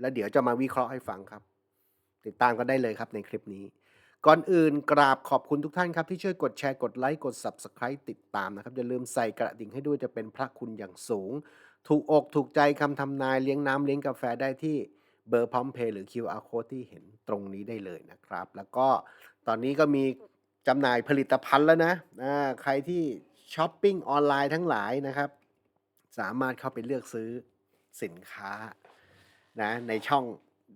แล้วเดี๋ยวจะมาวิเคราะห์ให้ฟังครับ ติดตามกันได้เลยครับในคลิปนี้ ก่อนอื่นกราบขอบคุณทุกท่านครับ ที่ช่วยกดแชร์กดไลค์กด Subscribe ติดตามนะครับอย่าลืมใส่กระดิ่งให้ด้วยจะเป็นพระคุณอย่างสูง ถูกอกถูกใจคำทำนายเลี้ยงน้ำเลี้ยงกาแฟได้ที่เบอร์พร้อมเพย์หรือ QR code ที่เห็นตรงนี้ได้เลยนะครับ แล้วก็ตอนนี้ก็มีจำหน่ายผลิตภัณฑ์แล้วนะใครที่ช้อปปิ้งออนไลน์ทั้งหลายนะครับ สามารถเข้าไปเลือกซื้อสินค้า นะในช่อง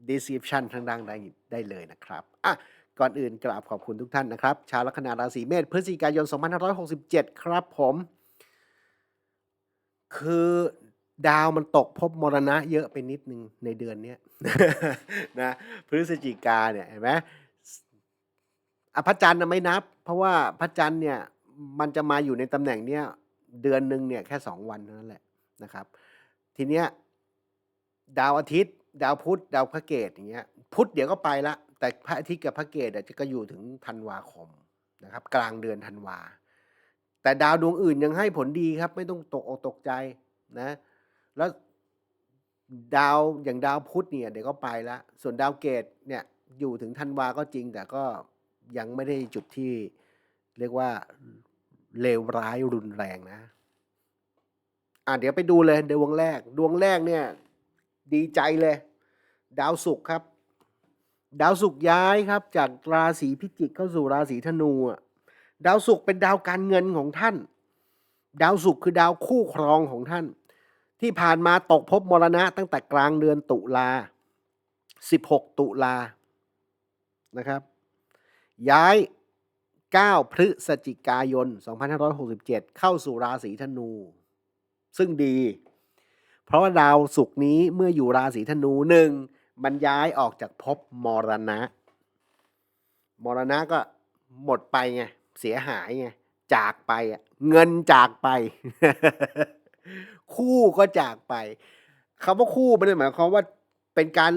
description ทางด้านได้ได้เลยนะครับอะก่อนอื่นกราบขอบคุณทุกท่านนะครับ ชาวลัคนาราศีเมษพฤศจิกายน 2567 ครับผม คือดาวมันตกพบมรณะเยอะไปนิดนึงในเดือนนี้นะพฤศจิกาเนี่ยเห็นไหมอะพระจันทร์ไม่นับ เพราะว่าพระจันทร์เนี่ยมันจะมาอยู่ในตำแหน่งเนี้ยเดือนหนึ่งเนี่ยแค่สองวันเท่านั้นแหละนะครับ ทีเนี้ย ดาวอาทิตย์ ดาวพุธดาวพระเกตอย่างเงี้ยพุธเดี๋ยวก็ไปละแต่พระอาทิตย์กับพระเกตอะจะก็อยู่ถึงธันวาคมนะครับ กลางเดือนธันวา แต่ดาวดวงอื่นยังให้ผลดีครับ ไม่ต้องตกอกตกใจนะ แล้วดาวอย่างดาวพุธเนี่ยเดี๋ยวก็ไปละส่วนดาวเกตเนี่ยอยู่ถึงธันวาก็จริง แต่ก็ยังไม่ได้จุดที่เรียกว่าเลวร้ายรุนแรงนะ อะเดี๋ยวไปดูเลยดวงแรก ดวงแรกเนี่ย ดีใจเลย ดาวศุกร์ครับ ดาวศุกร์ย้ายครับ จากราศีพิจิกเข้าสู่ราศีธนูอะดาวศุกร์เป็นดาวการเงินของท่าน ดาวศุกร์คือดาวคู่ครองของท่าน ที่ผ่านมาตกภพมรณะตั้งแต่กลางเดือนตุลา 16 ตุลานะครับ ย้าย 9 พฤศจิกายน 2567 เข้าสู่ราศีธนู ซึ่งดี เพราะว่าดาวศุกร์นี้เมื่ออยู่ราศีธนูหนึ่งมันย้ายออกจากภพมรณะ มรณะก็หมดไปไงเสียหายไงจากไปเงินจากไป คู่ก็จากไปคำว่าคู่ไม่ได้หมายความว่าเป็นการ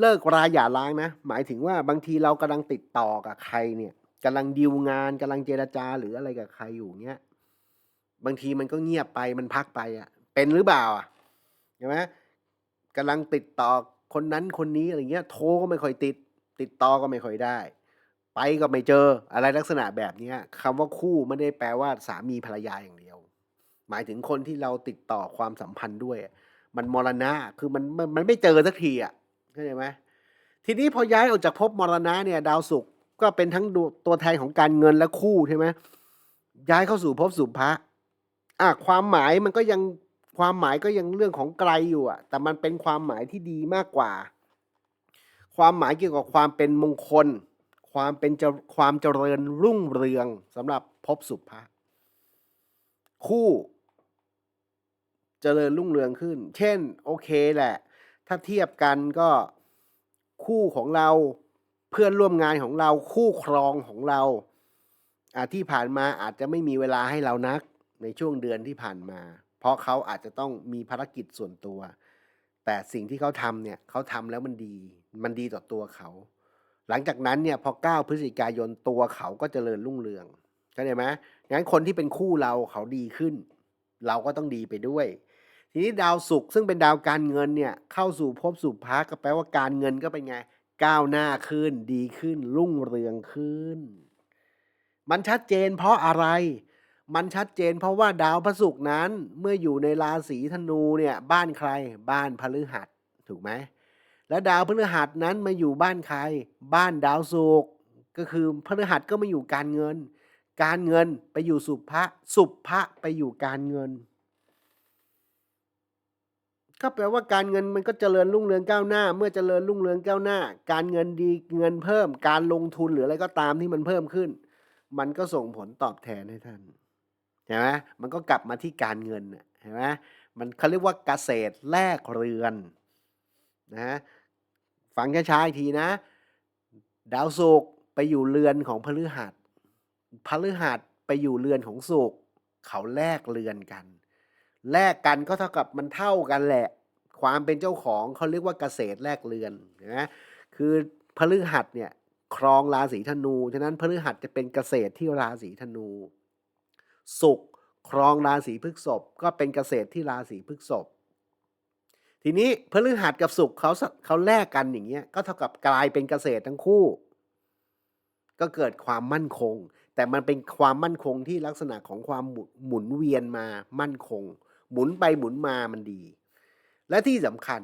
เลิกราหย่าร้างนะ หมายถึงว่าบางทีเรากำลังติดต่อกับใครเนี่ยกำลังดีลงานกำลังเจรจาหรืออะไรกับใครอยู่เงี้ยบางทีมันก็เงียบไปมันพักไปอะ เป็นหรือเปล่าอะ ใช่ไหมกำลังติดต่อคนนั้นคนนี้อะไรเงี้ยโทรก็ไม่ค่อยติด ติดต่อก็ไม่ค่อยได้ ไปก็ไม่เจออะไรลักษณะแบบนี้คำว่าคู่ไม่ได้แปลว่าสามีภรรยาอย่างเดียว หมายถึงคนที่เราติดต่อความสัมพันธ์ด้วย มันมรณะคือมันมันมันไม่เจอสักทีอะเข้าใจไหมทีนี้พอย้ายออกจากภพมรณะเนี่ย ดาวศุกร์ก็เป็นทั้งตัวแทนของการเงินและคู่ใช่ไหมย้ายเข้าสู่ภพสุภะอะความหมายมันก็ยัง ความหมายก็ยังเรื่องของไกลอยู่อะแต่มันเป็นความหมายที่ดีมากกว่า ความหมายเกี่ยวกับความเป็นมงคล ความเป็นความเจริญรุ่งเรืองสำหรับภพสุภะคู่เจริญรุ่งเรืองขึ้น เช่น โอเคแหละ ถ้าเทียบกันก็คู่ของเราเพื่อนร่วมงานของเราคู่ครองของเราอาที่ผ่านมาอาจจะไม่มีเวลาให้เรานักในช่วงเดือนที่ผ่านมา เพราะเขาอาจจะต้องมีภารกิจส่วนตัว แต่สิ่งที่เขาทำเนี่ยเขาทำแล้วมันดี มันดีต่อตัวเขา หลังจากนั้นเนี่ยพอ 9 พฤศจิกายนตัวเขาก็เจริญรุ่งเรืองเข้าใจไหมงั้นคนที่เป็นคู่เราเขาดีขึ้น เราก็ต้องดีไปด้วย ทีนี้ดาวศุกร์ซึ่งเป็นดาวการเงินเนี่ยเข้าสู่ภพสุภะก็แปลว่าการเงินก็เป็นไงก้าวหน้าขึ้นดีขึ้นรุ่งเรืองขึ้น มันชัดเจนเพราะอะไร มันชัดเจนเพราะว่าดาวพระศุกร์นั้นเมื่ออยู่ในราศีธนูเนี่ยบ้านใครบ้านพฤหัสถูกไหมแล้วดาวพฤหัสนั้นมาอยู่บ้านใคร บ้านดาวศุกร์ก็คือพฤหัสก็มาอยู่การเงิน การเงินไปอยู่สุภะสุภะไปอยู่การเงิน ก็แปลว่าการเงินมันก็เจริญรุ่งเรืองก้าวหน้า เมื่อเจริญรุ่งเรืองก้าวหน้า การเงินดีเงินเพิ่ม การลงทุนหรืออะไรก็ตามที่มันเพิ่มขึ้น มันก็ส่งผลตอบแทนให้ท่าน เห็นไหมมันก็กลับมาที่การเงินน่ไหมมันเขาเรียกว่าเกษตรแลกเรือนนะฟังช้าๆอีกทีนะ ดาวศุกร์ไปอยู่เรือนของพฤหัสพฤหัสไปอยู่เรือนของศุกร์เขาแลกเรือนกัน แลกกันก็เท่ากับมันเท่ากันแหละ ความเป็นเจ้าของเขาเรียกว่าเกษตรแลกเรือนนะคือพฤหัสเนี่ยครองราศีธนู ฉะนั้นพฤหัสจะเป็นเกษตรที่ราศีธนู ศุกร์ครองราศีพฤษภก็เป็นเกษตรที่ราศีพฤษภทีนี้พฤหัสกับศุกร์เขาสเขาแลกกันอย่างเงี้ยก็เท่ากับกลายเป็นเกษตรทั้งคู่ ก็เกิดความมั่นคง แต่มันเป็นความมั่นคงที่ลักษณะของความหมุนเวียนมามั่นคง หมุนไปหมุนมามันดี และที่สำคัญ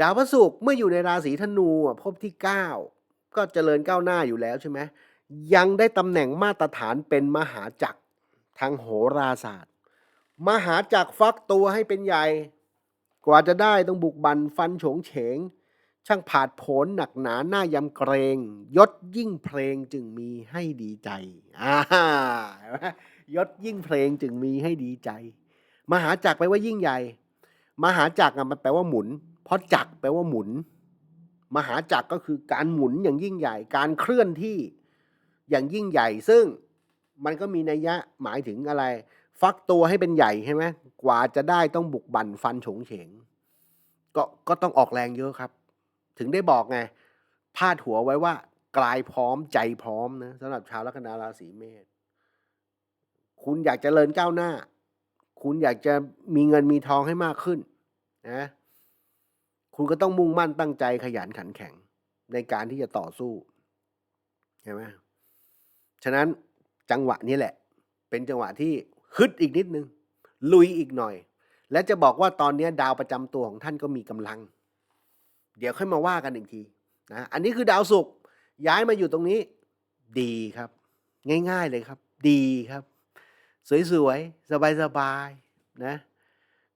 ดาวพฤหัสเมื่ออยู่ในราศีธนูอะภพที่ 9 ก็เจริญก้าวหน้าอยู่แล้วใช่ไหมยังได้ตำแหน่งมาตรฐานเป็นมหาจักร ทางโหราศาสตร์ มหาจักรฟักตัวให้เป็นใหญ่ กว่าจะได้ต้องบุกบันฟันโฉงเฉง ช่างผาดผนหนักหนาหน้ายำเกรง ยศยิ่งเพลงจึงมีให้ดีใจอ่าเห็นไหมยศยิ่งเพลงจึงมีให้ดีใจ มหาจักรแปลว่ายิ่งใหญ่ มหาจักรอะมันแปลว่าหมุน เพราะจักรแปลว่าหมุน มหาจักรก็คือการหมุนอย่างยิ่งใหญ่ การเคลื่อนที่อย่างยิ่งใหญ่ซึ่ง มันก็มีนัยยะหมายถึงอะไร ฟักตัวให้เป็นใหญ่ใช่ไหมกว่าจะได้ต้องบุกบั่นฟันโฉงเฉงก็ก็ต้องออกแรงเยอะครับ ถึงได้บอกไงพาดหัวไว้ว่า กลายพร้อมใจพร้อมนะสำหรับชาวลัคนาราศีเมษคุณอยากจเจริญก้าวหน้า คุณอยากจะมีเงินมีทองให้มากขึ้นนะคุณก็ต้องมุ่งมั่นตั้งใจขยันขันแข็งในการที่จะต่อสู้ใช่ไหมฉะนั้น จังหวะนี้แหละ เป็นจังหวะที่ฮึดอีกนิดนึง ลุยอีกหน่อย และจะบอกว่าตอนนี้ดาวประจำตัวของท่านก็มีกำลัง เดี๋ยวค่อยมาว่ากันอีกทีนะอันนี้คือดาวศุกร์ย้ายมาอยู่ตรงนี้ ดีครับ ง่าย ๆเลยครับ ดีครับ สวยๆ สบายๆนะ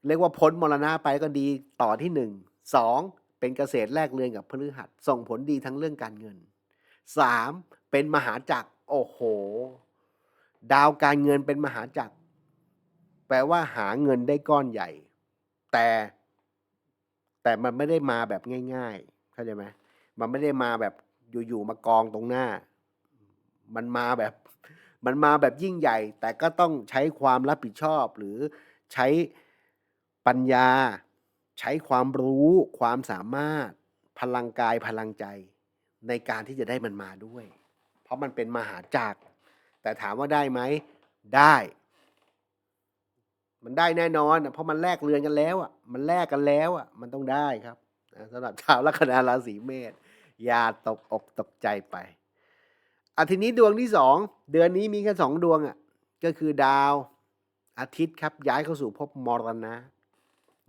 เรียกว่าพ้นมรณะไปก็ดีต่อที่หนึ่งสองเป็นเกษตรแลกเรือนกับพฤหัสส่งผลดีทั้งเรื่องการเงินสามเป็นมหาจักรโอ้โห ดาวการเงินเป็นมหาจักร แปลว่าหาเงินได้ก้อนใหญ่ แต่แต่มันไม่ได้มาแบบง่าย ๆ เข้าใจไหมมันไม่ได้มาแบบอยู่ๆมากองตรงหน้า มันมาแบบ มันมาแบบยิ่งใหญ่ แต่ก็ต้องใช้ความรับผิดชอบ หรือใช้ปัญญา ใช้ความรู้ความสามารถ พลังกายพลังใจ ในการที่จะได้มันมาด้วย เพราะมันเป็นมหาจักร แต่ถามว่าได้ไหมได้ มันได้แน่นอนเพราะมันแลกเรือนกันแล้วอะมันแลกกันแล้วอะมันต้องได้ครับสำหรับชาวลัคนาราศีเมษอย่าตกอกตกใจไปอาทีนี้ดวงที่สองเดือนนี้มีแค่สองดวงอะก็คือดาวอาทิตย์ครับ ย้ายเข้าสู่ภพมรณะ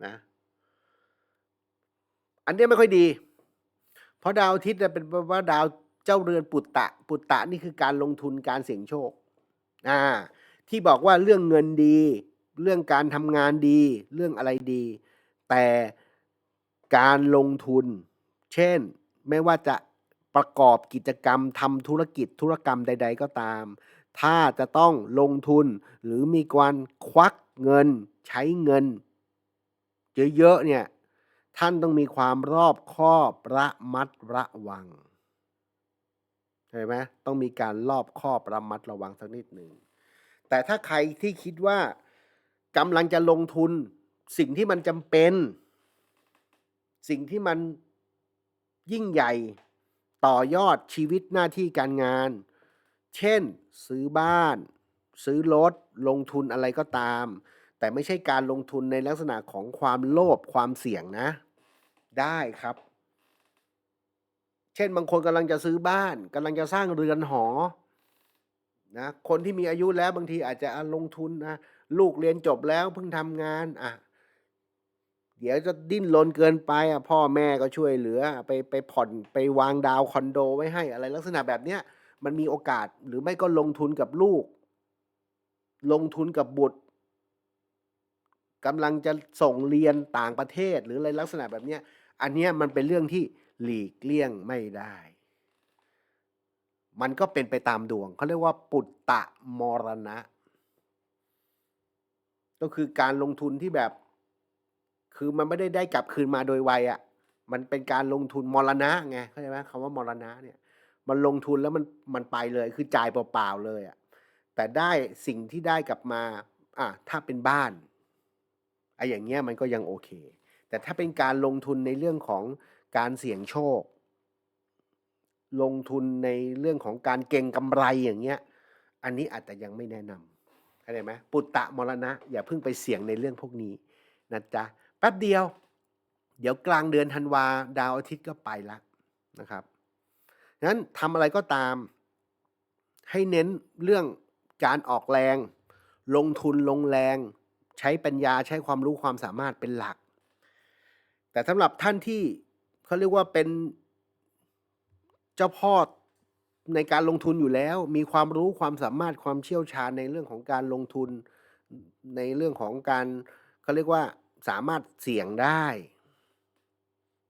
นะ อันนี้ไม่ค่อยดี เพราะดาวอาทิตย์เป็นว่าดาว เจ้าเรือนปุตตะ ปุตตะนี่คือการลงทุนการเสี่ยงโชคอ่าที่บอกว่าเรื่องเงินดี เรื่องการทำงานดี เรื่องอะไรดี แต่การลงทุน เช่น ไม่ว่าจะประกอบกิจกรรมทำธุรกิจธุรกรรมใด ๆ ก็ตาม ถ้าจะต้องลงทุนหรือมีการควักเงิน ใช้เงิน เยอะๆเนี่ยท่านต้องมีความรอบคอบระมัดระวัง เห็นไหมต้องมีการรอบคอบระมัดระวังสักนิดหนึ่ง แต่ถ้าใครที่คิดว่ากำลังจะลงทุนสิ่งที่มันจำเป็น สิ่งที่มันยิ่งใหญ่ต่อยอดชีวิตหน้าที่การงาน เช่น ซื้อบ้าน ซื้อรถ ลงทุนอะไรก็ตาม แต่ไม่ใช่การลงทุนในลักษณะของความโลภความเสี่ยงนะ ได้ครับ เช่นบางคนกำลังจะซื้อบ้านกำลังจะสร้างเรือนหอนะคนที่มีอายุแล้วบางทีอาจจะลงทุนนะลูกเรียนจบแล้วเพิ่งทำงานอะเดี๋ยวจะดิ้นรนเกินไปอะพ่อแม่ก็ช่วยเหลือ ไปไปผ่อนไปวางดาวคอนโดไว้ให้อะไรลักษณะแบบเนี้ยมันมีโอกาสหรือไม่ก็ลงทุนกับลูก ลงทุนกับบุตรกำลังจะส่งเรียนต่างประเทศหรืออะไรลักษณะแบบเนี้ยอันเนี้ยมันเป็นเรื่องที่ หลีกเลี่ยงไม่ได้ มันก็เป็นไปตามดวง เขาเรียกว่าปุตตะมรณะ ก็คือการลงทุนที่แบบ คือมันไม่ได้ได้กลับคืนมาโดยไวอะ่ะ มันเป็นการลงทุนมรณะไงเข้าใจไหมคำว่ามรณะเนี่ย มันลงทุนแล้วมันมันไปเลย คือจ่ายเปล่าๆเลยอะ่ะ แต่ได้สิ่งที่ได้กลับมา อะถ้าเป็นบ้านไอ้อย่างเงี้ยมันก็ยังโอเค แต่ถ้าเป็นการลงทุนในเรื่องของ การเสี่ยงโชค ลงทุนในเรื่องของการเก็งกำไรอย่างเงี้ย อันนี้อาจจะยังไม่แนะนำเข้าใจไหมปุตตะมรณะ อย่าเพิ่งไปเสี่ยงในเรื่องพวกนี้นะจ๊ะแป๊บเดียว เดี๋ยวกลางเดือนธันวาดาวอาทิตย์ก็ไปแล้วนะครับงั้นทำอะไรก็ตาม ให้เน้นเรื่องการออกแรง ลงทุนลงแรง ใช้ปัญญาใช้ความรู้ความสามารถเป็นหลัก แต่สำหรับท่านที่ เขาเรียกว่าเป็นเจ้าพ่อในการลงทุนอยู่แล้ว มีความรู้ความสามารถความเชี่ยวชาญในเรื่องของการลงทุนในเรื่องของการเขาเรียกว่าสามารถเสี่ยงได้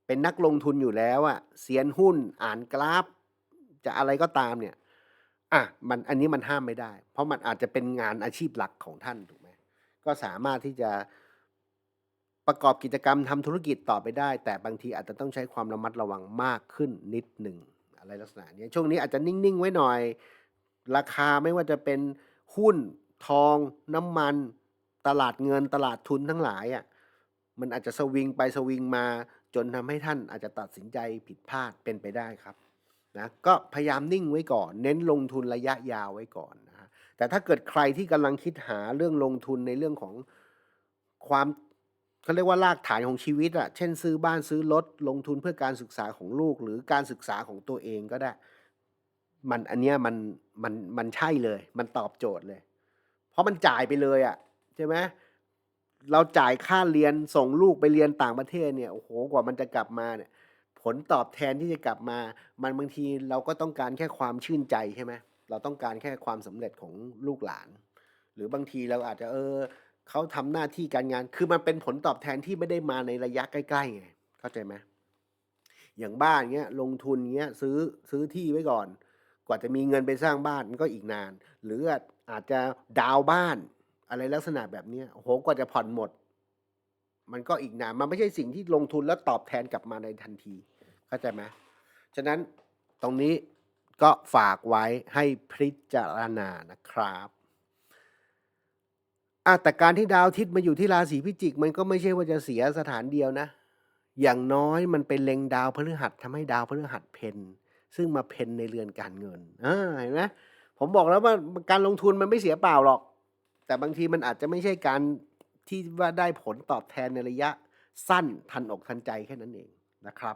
เป็นนักลงทุนอยู่แล้วอะเสียนหุ้นอ่านกราฟ จะอะไรก็ตามเนี่ยอะมันอันนี้มันห้ามไม่ได้ เพราะมันอาจจะเป็นงานอาชีพหลักของท่านถูกไหมก็สามารถที่จะ ประกอบกิจกรรมทำธุรกิจต่อไปได้ แต่บางทีอาจจะต้องใช้ความระมัดระวังมากขึ้นนิดหนึ่งอะไรลักษณะนี้ช่วงนี้อาจจะนิ่งๆไว้หน่อย ราคาไม่ว่าจะเป็นหุ้นทอง น้ำมัน ตลาดเงินตลาดทุนทั้งหลายอะมันอาจจะสวิงไปสวิงมาจนทำให้ท่านอาจจะตัดสินใจผิดพลาดเป็นไปได้ครับนะก็พยายามนิ่งไว้ก่อน เน้นลงทุนระยะยาวไว้ก่อนนะฮะแต่ถ้าเกิดใครที่กำลังคิดหาเรื่องลงทุนในเรื่องของความ เขาเรียกว่ารากฐานของชีวิตอะเช่นซื้อบ้านซื้อรถลงทุนเพื่อการศึกษาของลูก หรือการศึกษาของตัวเองก็ได้ มันอันเนี้ยมันมันมันใช่เลย มันตอบโจทย์เลย เพราะมันจ่ายไปเลยอะใช่ไหมเราจ่ายค่าเรียนส่งลูกไปเรียนต่างประเทศเนี่ยโอ้โหกว่ามันจะกลับมาเนี่ย ผลตอบแทนที่จะกลับมา มันบางทีเราก็ต้องการแค่ความชื่นใจใช่ไหมเราต้องการแค่ความสำเร็จของลูกหลาน หรือบางทีเราอาจจะเออ เขาทำหน้าที่การงาน คือมันเป็นผลตอบแทนที่ไม่ได้มาในระยะใกล้ๆไงเข้าใจไหมอย่างบ้านเงี้ยลงทุนเงี้ยซื้อซื้อที่ไว้ก่อน กว่าจะมีเงินไปสร้างบ้านมันก็อีกนาน หรืออาจจะดาวบ้าน อะไรลักษณะแบบนี้โหกว่าจะผ่อนหมด มันก็อีกนานมันไม่ใช่สิ่งที่ลงทุนแล้วตอบแทนกลับมาในทันทีเข้าใจไหมฉะนั้นตรงนี้ก็ฝากไว้ให้พิจารณานะครับ อะแต่การที่ดาวอาทิตย์มาอยู่ที่ราศีพิจิก มันก็ไม่ใช่ว่าจะเสียสถานเดียวนะ อย่างน้อยมันเป็นเล็งดาวพฤหัสทำให้ดาวพฤหัสเพนซึ่งมาเพนในเรือนการเงินอ่าเห็นไหมผมบอกแล้วว่าการลงทุนมันไม่เสียเปล่าหรอก แต่บางทีมันอาจจะไม่ใช่การที่ว่าได้ผลตอบแทนในระยะสั้นทันอกทันใจแค่นั้นเองนะครับ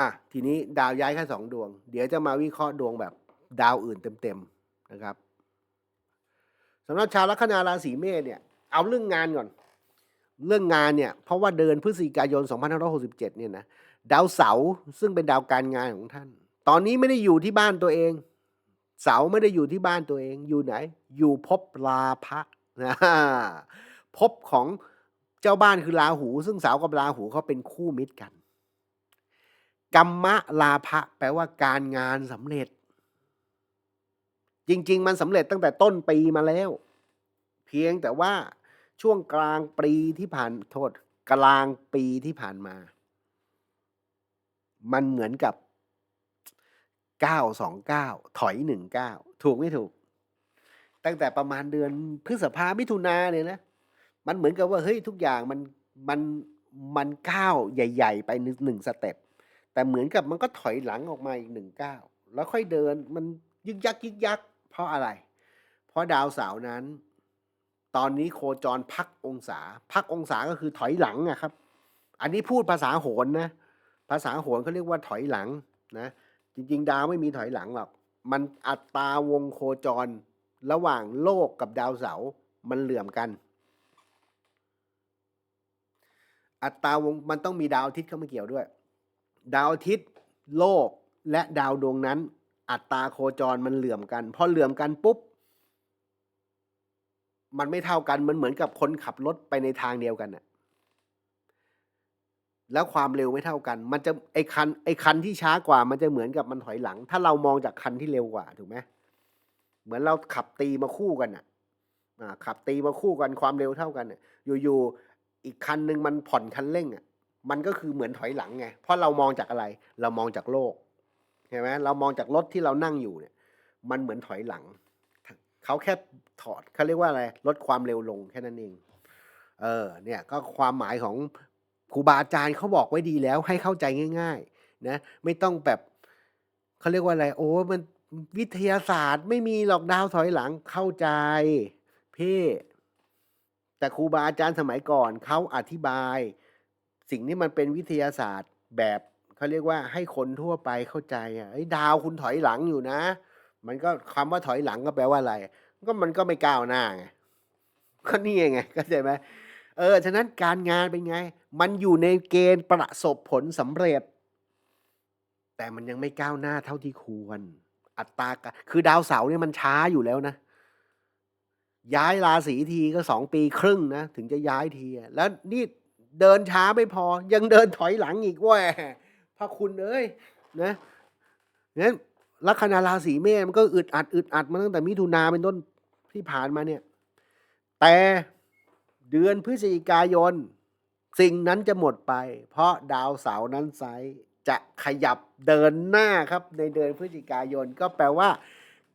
อะทีนี้ดาวย้ายแค่สองดวง เดี๋ยวจะมาวิเคราะห์ดวงแบบดาวอื่นเต็มๆนะครับ สำหรับชาวลัคนาราศีเมษเนี่ยเอาเรื่องงานก่อน เรื่องงานเนี่ยเพราะว่าเดินพฤศจิกายน 2567 เนี่ยนะดาวเสาร์ซึ่งเป็นดาวการงานของท่าน ตอนนี้ไม่ได้อยู่ที่บ้านตัวเอง เสาไม่ได้อยู่ที่บ้านตัวเองอยู่ไหน อยู่ภพราพะนะภพของเจ้าบ้านคือราหู ซึ่งเสากับราหูเขาเป็นคู่มิตรกันกรรมะลาภะแปลว่าการงานสำเร็จ จริง ๆ มันสำเร็จตั้งแต่ต้นปีมาแล้ว เพียงแต่ว่าช่วงกลางปีที่ผ่านโทษกลางปีที่ผ่านมา มันเหมือนกับ 929 ถอย 19 ถูกไม่ถูก ตั้งแต่ประมาณเดือนพฤษภามิถุนาเนี่ยนะ มันเหมือนกับว่าเฮ้ยทุกอย่างมันมันมันก้าวใหญ่ ๆ ไปหนึ่งหนึ่งสเต็ปแต่เหมือนกับมันก็ถอยหลังออกมาอีกหนึ่งก้าวแล้วค่อยเดินมันยึกยักยึกยัก เพราะอะไร เพราะดาวเสาร์นั้น ตอนนี้โคจรพักองศา พักองศาก็คือถอยหลังอะครับ อันนี้พูดภาษาโหรนะ ภาษาโหรเขาเรียกว่าถอยหลังนะ จริง ๆ ดาวไม่มีถอยหลังหรอก มันอัตราวงโคจรระหว่างโลกกับดาวเสาร์มันเหลื่อมกัน อัตราวงมันต้องมีดาวอาทิตย์เข้ามาเกี่ยวด้วย ดาวอาทิตย์ โลกและดาวดวงนั้น อัตราโคจรมันเหลื่อมกัน พอเหลื่อมกันปุ๊บ มันไม่เท่ากัน มันเหมือนกับคนขับรถไปในทางเดียวกันน่ะแล้วความเร็วไม่เท่ากัน มันจะไอคันไอคันที่ช้ากว่า มันจะเหมือนกับมันถอยหลัง ถ้าเรามองจากคันที่เร็วกว่าถูกไหมเหมือนเราขับตีมาคู่กันน่ะขับตีมาคู่กันความเร็วเท่ากันน่ะอยู่ๆอีกคันหนึ่งมันผ่อนคันเร่งอะมันก็คือเหมือนถอยหลังไงเพราะเรามองจากอะไร เรามองจากโลก ห็นไหมเรามองจากรถที่เรานั่งอยู่เนี่ย มันเหมือนถอยหลัง เขาแค่ถอดเขาเรียกว่าอะไรลดความเร็วลงแค่นั้นเอง เออ เนี่ยก็ความหมายของครูบาอาจารย์เขาบอกไว้ดีแล้วให้เข้าใจง่าย ๆ นะ ไม่ต้องแบบเขาเรียกว่าอะไร โอ้มันวิทยาศาสตร์ ไม่มีหรอกดาวถอยหลังเข้าใจพี่แต่ครูบาอาจารย์สมัยก่อนเขาอธิบาย สิ่งที่มันเป็นวิทยาศาสตร์แบบ เขาเรียกว่าให้คนทั่วไปเข้าใจอะเฮ้ดาวคุณถอยหลังอยู่นะ มันก็คำว่าถอยหลังก็แปลว่าอะไร ก็มันก็ไม่ก้าวหน้าไงก็นี่ไงเข้าใจไหมเออฉะนั้นการงานเป็นไง มันอยู่ในเกณฑ์ประสบผลสำเร็จ แต่มันยังไม่ก้าวหน้าเท่าที่ควร อัตราคือดาวเสาร์เนี่ยมันช้าอยู่แล้วนะ ย้ายราศีทีก็สองปีครึ่งนะ ถึงจะย้ายทีแล้วนี่เดินช้าไม่พอ ยังเดินถอยหลังอีกว่า ระคุณเอ้ยนะงั้นลัคนาราศีเมษมันก็อึดอัดอึดอัดมาตั้งแต่มิถุนาเป็นต้นที่ผ่านมาเนี่ย แต่เดือนพฤศจิกายน สิ่งนั้นจะหมดไป เพราะดาวเสาร์นั้นไซส์จะขยับเดินหน้าครับ ในเดือนพฤศจิกายนก็แปลว่า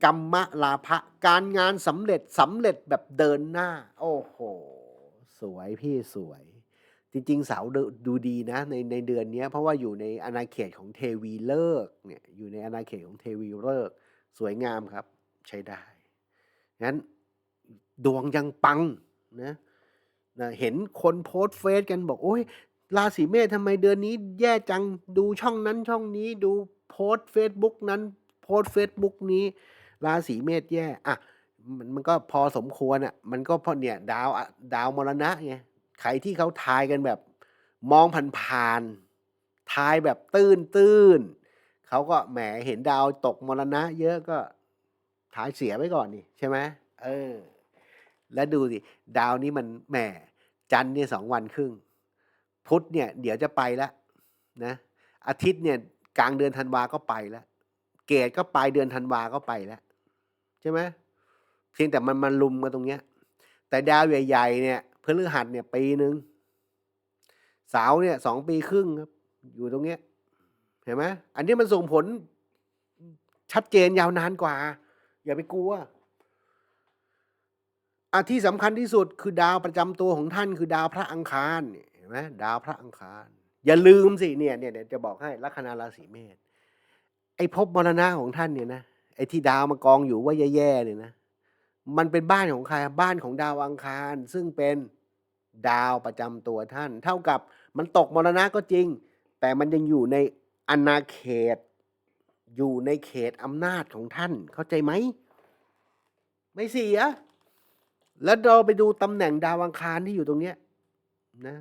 กรรมลาภะการงานสำเร็จสำเร็จแบบเดินหน้า โอ้โห สวยพี่สวย จริงๆ เสาดูดูดีนะในในเดือนนี้เพราะว่าอยู่ในอาณาเขตของเทวีเลิกเนี่ยอยู่ในอาณาเขตของเทวีเลิกสวยงามครับ ใช้ได้งั้นดวงยังปังนะนะเห็นคนโพสต์เฟซกันบอกโอ้ยราศีเมษทำไมเดือนนี้ แย่จังดูช่องนั้นช่องนี้ดูโพสต์เฟซบุ๊กนั้นโพสต์เฟซบุ๊กนี้ ราศีเมษแย่อะมันมันก็พอสมควรอะมันก็เพราะเนี่ยดาวดาวมรณะไง ใครที่เขาทายกันแบบมองผ่านๆทายแบบตื้นตื้นๆเขาก็แหมเห็นดาวตกมรณะ เยอะก็ทายเสียไว้ก่อนนี่ใช่ไหมเออ แล้วดูสิดาวนี้มันแหมจันเนี่ยสองวันครึ่ง พุธเนี่ย เดี๋ยวจะไปแล้วนะอาทิตย์เนี่ยกลางเดือนธันวาก็ไปแล้ว เกตก็ปลายเดือนธันวาก็ไปแล้วใช่ไหมเพียงแต่มันมันลุมมาตรงเนี้ย แต่ดาวใหญ่ๆเนี่ย ฤหัสเนี่ยปีหนึ่งเสาร์เนี่ยสองปีครึ่งครับ อยู่ตรงเนี้ย เห็นไหมอันนี้มันส่งผลชัดเจนยาวนานกว่า อย่าไปกลัวอาที่สำคัญที่สุดคือดาวประจำตัวของท่านคือดาวพระอังคารเห็นไหมดาวพระอังคาร อย่าลืมสิเนี่ยเนี่ยจะบอกให้ลัคนาราศีเมษไอ้ภพมรณะของท่านเนี่ยนะไอ้ที่ดาวมากองอยู่ว่าแย่ๆเนี่ยนะ มันเป็นบ้านของใครบ้านของดาวอังคาร ซึ่งเป็น ดาวประจำตัวท่าน เท่ากับมันตกมรณะก็จริง แต่มันยังอยู่ในอาณาเขต อยู่ในเขตอำนาจของท่านเข้าใจไหม ไม่เสีย แล้วเราไปดูตำแหน่งดาวอังคารที่อยู่ตรงเนี้ยนะ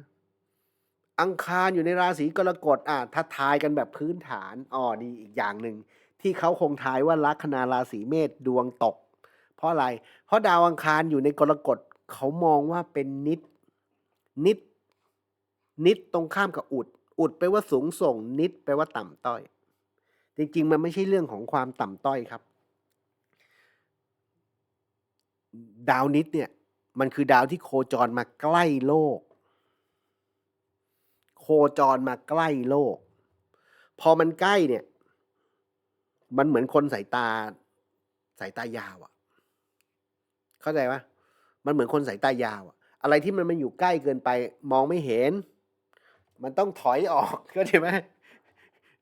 อังคารอยู่ในราศีกรกฎอะถ้าทายกันแบบพื้นฐานอ๋อดีอีกอย่างหนึ่ง ที่เขาคงทายว่าลัคนาราศีเมษดวงตก เพราะอะไร เพราะดาวอังคารอยู่ในกรกฎเขามองว่าเป็นนิด นิด นิดตรงข้ามกับอุด อุดแปลว่าสูงส่ง นิดแปลว่าต่ำต้อย จริงๆ มันไม่ใช่เรื่องของความต่ำต้อยครับ ดาวนิดเนี่ย มันคือดาวที่โคจรมาใกล้โลก โคจรมาใกล้โลก พอมันใกล้เนี่ย มันเหมือนคนสายตาสายตายาวอะเข้าใจปะมันเหมือนคนสายตายาวอะ อะไรที่มันมันอยู่ใกล้เกินไปมองไม่เห็น มันต้องถอยออกเข้าใจไหม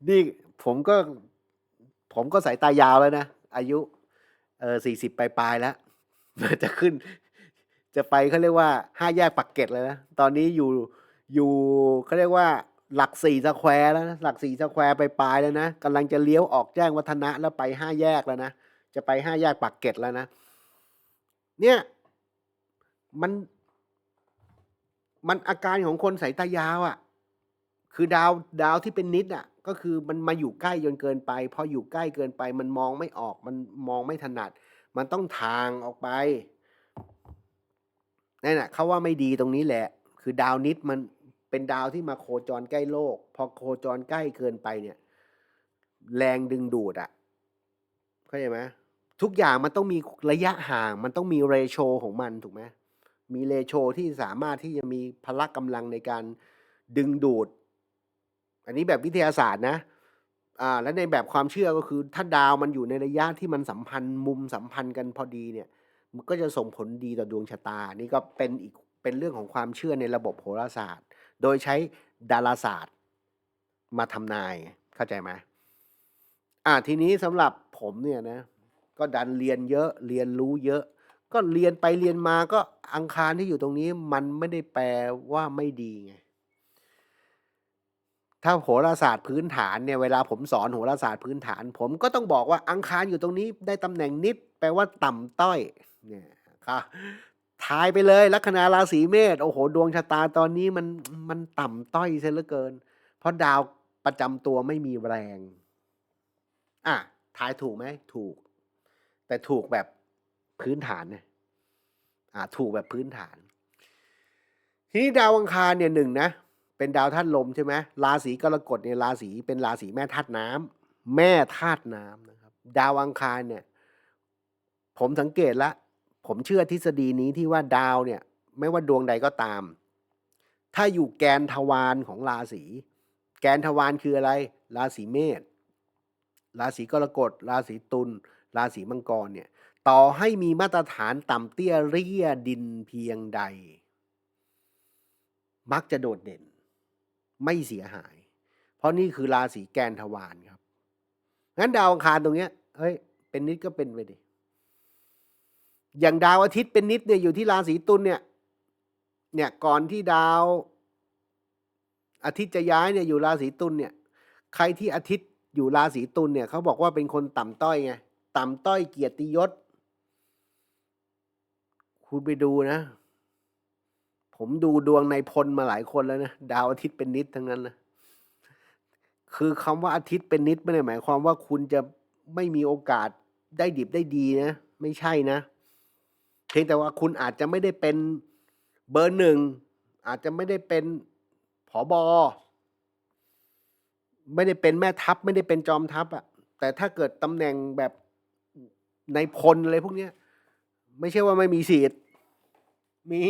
นี่ผมก็ ผมก็สายตายาวแล้วนะ อายุเออสี่สิบปลายๆแล้วจะขึ้น จะไปเขาเรียกว่าห้าแยกปักเกร็ดเลยนะ ตอนนี้อยู่อยู่เขาเรียกว่าหลักสี่สแควร์แล้วนะหลักสี่สแควร์ไปปลายแล้วนะกำลังจะเลี้ยวออกแจ้งวัฒนะแล้วไปห้าแยกแล้วนะจะไปห้าแยกปักเกร็ดแล้วนะ เนี่ย มัน มันอาการของคนสายตายาวอะ่ะ คือดาวดาวที่เป็นนิดอะ่ะ ก็คือมันมาอยู่ใกล้จนเกินไป พออยู่ใกล้เกินไป มันมองไม่ออก มันมองไม่ถนัด มันต้องทางออกไปนั่นแหะเขาว่าไม่ดีตรงนี้แหละ คือดาวนิดมันเป็นดาวที่มาโคจรใกล้โลก พอโคจรใกล้เกินไปเนี่ย แรงดึงดูดอะเข้าใจไหมทุกอย่างมันต้องมีระยะห่าง มันต้องมีเรโชของมันถูกไหม มีเรโชที่สามารถที่จะมีพละกำลังในการดึงดูด อันนี้แบบวิทยาศาสตร์นะอ่าและในแบบความเชื่อก็คือ ถ้าดาวมันอยู่ในระยะที่มันสัมพันธ์มุมสัมพันธ์กันพอดีเนี่ย มันก็จะส่งผลดีต่อดวงชะตา นี่ก็เป็นอีกเป็นเรื่องของความเชื่อในระบบโหราศาสตร์ โดยใช้ดาราศาสตร์มาทำนายเข้าใจไหมอ่าทีนี้สำหรับผมเนี่ยนะ ก็ดันเรียนเยอะเรียนรู้เยอะ ก็เรียนไปเรียนมาก็อังคารที่อยู่ตรงนี้ มันไม่ได้แปลว่าไม่ดีไงถ้าโหราศาสตร์พื้นฐานเนี่ยเวลาผมสอนโหราศาสตร์พื้นฐาน ผมก็ต้องบอกว่าอังคารอยู่ตรงนี้ได้ตำแหน่งนิด แปลว่าต่ำต้อยเนี่ยครับทายไปเลยลัคนาราศีเมษโอ้โห ดวงชะตาตอนนี้มันมันต่ำต้อยเสียเหลือเกิน เพราะดาวประจำตัวไม่มีแรง อะทายถูกไหมถูก แต่ถูกแบบ พื้นฐานเนี่ยอ่าถูกแบบพื้นฐาน ทีนี้ดาวอังคารเนี่ยหนึ่งนะเป็นดาวธาตุลมใช่ไหมราศีกรกฎเนี่ยราศีเป็นราศีแม่ธาตุน้ำแม่ธาตุน้ำนะครับ ดาวอังคารเนี่ย ผมสังเกตละ ผมเชื่อทฤษฎีนี้ที่ว่าดาวเนี่ย ไม่ว่าดวงใดก็ตาม ถ้าอยู่แกนทวารของราศีแกนทวารคืออะไร ราศีเมษราศีกรกฎราศีตุลราศีมังกรเนี่ย ต่อให้มีมาตรฐานต่ำเตี้ยเรียดินเพียงใด มักจะโดดเด่น ไม่เสียหาย เพราะนี่คือราศีแกนทวารครับ งั้นดาวอังคารตรงเนี้ยเฮ้ย เป็นนิดก็เป็นไปดิ อย่างดาวอาทิตย์เป็นนิดเนี่ยอยู่ที่ราศีตุลเนี่ย เนี่ยก่อนที่ดาว อาทิตย์จะย้ายเนี่ยอยู่ราศีตุลเนี่ย ใครที่อาทิตย์อยู่ราศีตุลเนี่ยเขาบอกว่าเป็นคนต่ำต้อยไง ต่ำต้อยเกียรติยศ คุณไปดูนะ ผมดูดวงในพลมาหลายคนแล้วนะ ดาวอาทิตย์เป็นนิดทั้งนั้นนะคือคำว่าอาทิตย์เป็นนิดไม่ได้หมายความว่าคุณจะไม่มีโอกาสได้ดิบได้ดีนะ ไม่ใช่นะเพียงแต่ว่าคุณอาจจะไม่ได้เป็นเบอร์หนึ่งอาจจะไม่ได้เป็นผอบอไม่ได้เป็นแม่ทัพ ไม่ได้เป็นจอมทัพอะแต่ถ้าเกิดตำแหน่งแบบในพลอะไรพวกเนี้ย ไม่ใช่ว่าไม่มีสิทธิ์มี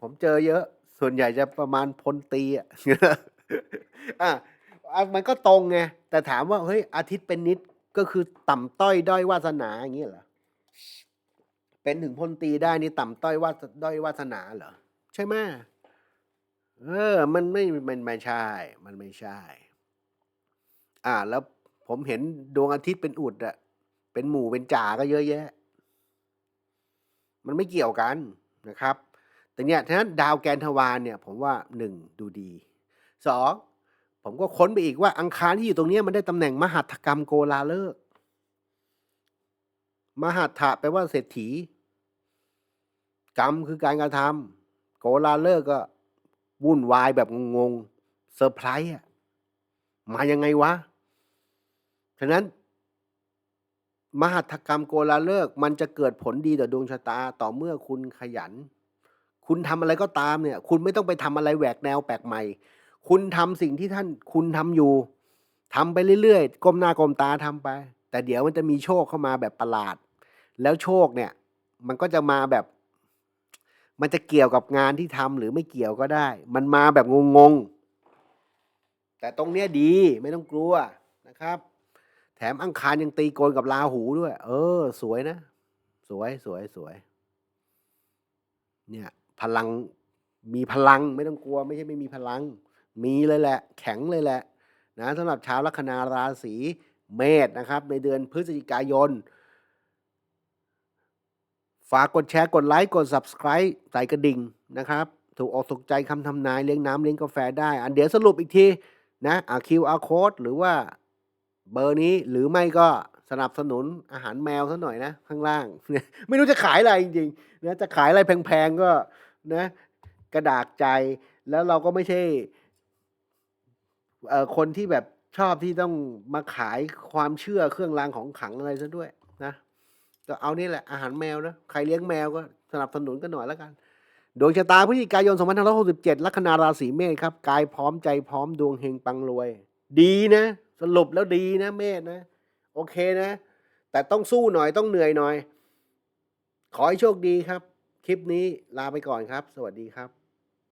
ผมเจอเยอะ ส่วนใหญ่จะประมาณพลตีอะอะมันก็ตรงไง แต่ถามว่า เฮ้ย อาทิตย์เป็นนิดก็คือต่ำต้อยด้อยวาสนาอย่างเงี้ยเหรอ เป็นถึงพลตีได้นี่ต่ำต้อยวาด้อยวาสนาเหรอ ใช่ไหมเออ มันไม่มันไม่ใช่ มันไม่ใช่ อ่า แล้วผมเห็นดวงอาทิตย์เป็นอุดอะ เป็นหมู่เป็นจ่าก็เยอะแยะ มันไม่เกี่ยวกันนะครับ แต่เนี่ยฉะนั้นดาวแกนทวารเนี่ย ผมว่าหนึ่งดูดีสองผมก็ค้นไปอีกว่าอังคารที่อยู่ตรงเนี้ยมันได้ตำแหน่งมหัตถกรรมโกลาเลิก มหัตถะแปลว่าเศรษฐี กรรมคือการกระทำโกลาเลิกก็วุ่นวายแบบงงๆเซอร์ไพรส์อะมายังไงวะ ฉะนั้น มหัตถกรรมโกลาเลิกมันจะเกิดผลดีต่อดวงชะตาต่อเมื่อคุณขยัน คุณทำอะไรก็ตามเนี่ย คุณไม่ต้องไปทำอะไรแหวกแนวแปลกใหม่ คุณทำสิ่งที่ท่านคุณทำอยู่ทำไปเรื่อยๆก้มหน้าก้มตาทำไป แต่เดี๋ยวมันจะมีโชคเข้ามาแบบประหลาด แล้วโชคเนี่ย มันก็จะมาแบบ มันจะเกี่ยวกับงานที่ทำหรือไม่เกี่ยวก็ได้ มันมาแบบงงๆแต่ตรงเนี้ยดีไม่ต้องกลัวนะครับ แถมอังคารยังตีโกนกับราหูด้วย เออ สวยนะ สวยสวยสวย เนี่ย พลังมีพลังไม่ต้องกลัว ไม่ใช่ไม่มีพลัง มีเลยแหละ แข็งเลยแหละ นะสำหรับชาวลัคนาราศีเมษนะครับ ในเดือนพฤศจิกายน ฝากกดแชร์กดไลค์กด subscribe ใส่กระดิ่งนะครับ ถูกออกถูกใจคำทำนายเลี้ยงน้ำเลี้ยงกาแฟได้ อันเดี๋ยวสรุปอีกทีนะอ่า QR code หรือว่า เบอร์นี้หรือไม่ก็สนับสนุนอาหารแมวซะหน่อยนะข้างล่าง ไม่รู้จะขายอะไรจริงๆนะจะขายอะไรแพงๆก็นะกระดากใจแล้วเราก็ไม่ใช่คนที่แบบชอบที่ต้องมาขายความเชื่อเครื่องรางของขังอะไรซะด้วยนะก็เอานี่แหละอาหารแมวนะใครเลี้ยงแมวก็สนับสนุนกันหน่อยแล้วกันดวงชะตาพฤศจิกายน2567ลัคนาราศีเมษครับกายพร้อมใจพร้อมดวงเฮงปังรวย ดีนะ สรุปแล้วดีนะเมธนะ โอเคนะ แต่ต้องสู้หน่อยต้องเหนื่อยหน่อย ขอให้โชคดีครับ คลิปนี้ลาไปก่อนครับ สวัสดีครับ